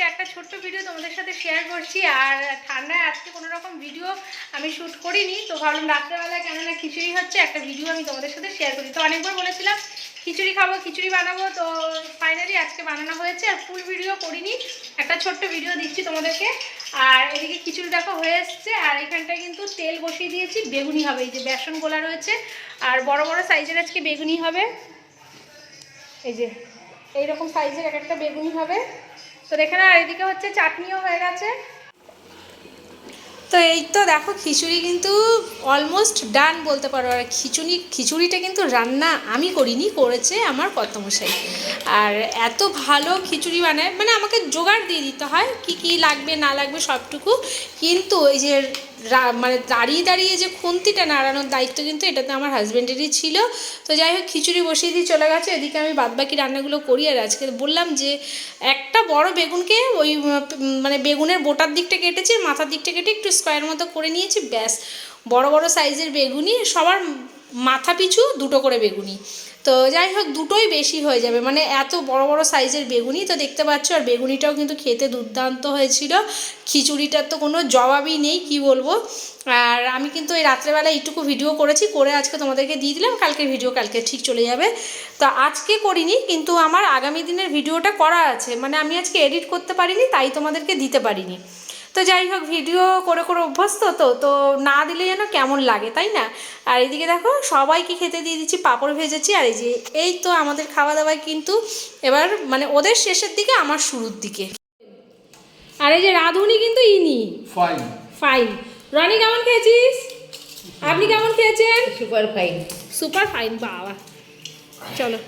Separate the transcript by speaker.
Speaker 1: আজকে একটা ছোট্ট ভিডিও তোমাদের সাথে শেয়ার করছি। আর ঠান্ডায় আজকে কোনো রকম ভিডিও আমি শ্যুট করিনি। তো ভাবলাম রাত্রেবেলায় কেননা খিচুড়ি হচ্ছে, একটা ভিডিও আমি তোমাদের সাথে শেয়ার করি। তো অনেকবার বলেছিলাম, খিচুড়ি খাব, খিচুড়ি বানাবো। তো ফাইনালি আজকে বানানো হয়েছে, আর ফুল ভিডিও করিনি। একটা ছোট্ট ভিডিও দিচ্ছি তোমাদেরকে। আর এদিকে খিচুড়ি দেখো হয়ে এসছে। আর এখানটায় কিন্তু তেল বসিয়ে দিয়েছি, বেগুনি হবে। এই যে বেসন গোলা রয়েছে। আর বড় বড় সাইজের আজকে বেগুনি হবে। এই যে, এইরকম সাইজের এক একটা বেগুনি হবে। তো দেখে না এদিকে হচ্ছে চাটনিও হয়ে গেছে। তো এই তো দেখো, খিচুড়ি কিন্তু অলমোস্ট ডান বলতে পারো। আর খিচুড়ি, খিচুড়িটা কিন্তু রান্না আমি করিনি, করেছে আমার কর্তমশাই। আর এত ভালো খিচুড়ি বানায় মানে আমাকে জোগাড় দিয়ে দিতে হয়, কি কি লাগবে, না লাগবে সবটুকু। কিন্তু এই যে মানে দাঁড়িয়ে দাঁড়িয়ে যে খুন্তিটা নাড়ানোর দায়িত্ব কিন্তু এটা তো আমার হাজব্যান্ডেরই ছিল। তো যাই হোক, খিচুড়ি বসিয়ে দিয়ে চলে গেছে। এদিকে আমি বাদবাকি রান্নাগুলো করি আর আজকে বললাম যে একটা বড় বেগুনকে ওই মানে বেগুনের বোটার দিকটা কেটেছি, মাথার দিকটা কেটে একটু স্কোয়ার মতো করে নিয়েছি, ব্যাস। বড় বড় সাইজের বেগুনই সবার মাথা পিছু দুটো করে বেগুনি। তো যাই হোক, দুটোই বেশি হয়ে যাবে। মানে এত বড় বড় সাইজের বেগুনি, তো দেখতে পাচ্ছ, আর বেগুনিটাও কিন্তু খেতে দুর্দান্ত হয়েছিল। খিচুড়িটার তো কোনো জবাবই নেই, কি বলব? আর আমি কিন্তু এই রাত্রেবেলা এইটুকু ভিডিও করেছি, করে আজকে তোমাদেরকে দিয়ে দিলাম। কালকের ভিডিও কালকে ঠিক চলে যাবে। তো আজকে করিনি, কিন্তু আমার আগামী দিনের ভিডিওটা করা আছে। মানে আমি আজকে এডিট করতে পারিনি, তাই তোমাদেরকে দিতে পারিনি। তো যাই হোক ভিডিও করে করে অভ্যস্ত তো তো না দিলে যেন কেমন লাগে তাই না? আর এদিকে দেখো সবাইকে খেতে দিয়ে দিচ্ছি পাঁপড় ভেজেছি আর এই যে এই তো আমাদের খাওয়া দাওয়ায় কিন্তু এবার মানে ওদের শেষের দিকে আমার শুরুর দিকে। আর এই যে রাঁধুনি কিন্তু ইনি।
Speaker 2: ফাইন
Speaker 1: ফাইন রনি কেমন খেয়েছিস? আপনি কেমন খেয়েছেন?
Speaker 3: সুপার ফাইন
Speaker 1: সুপার ফাইন বাবা। চলো।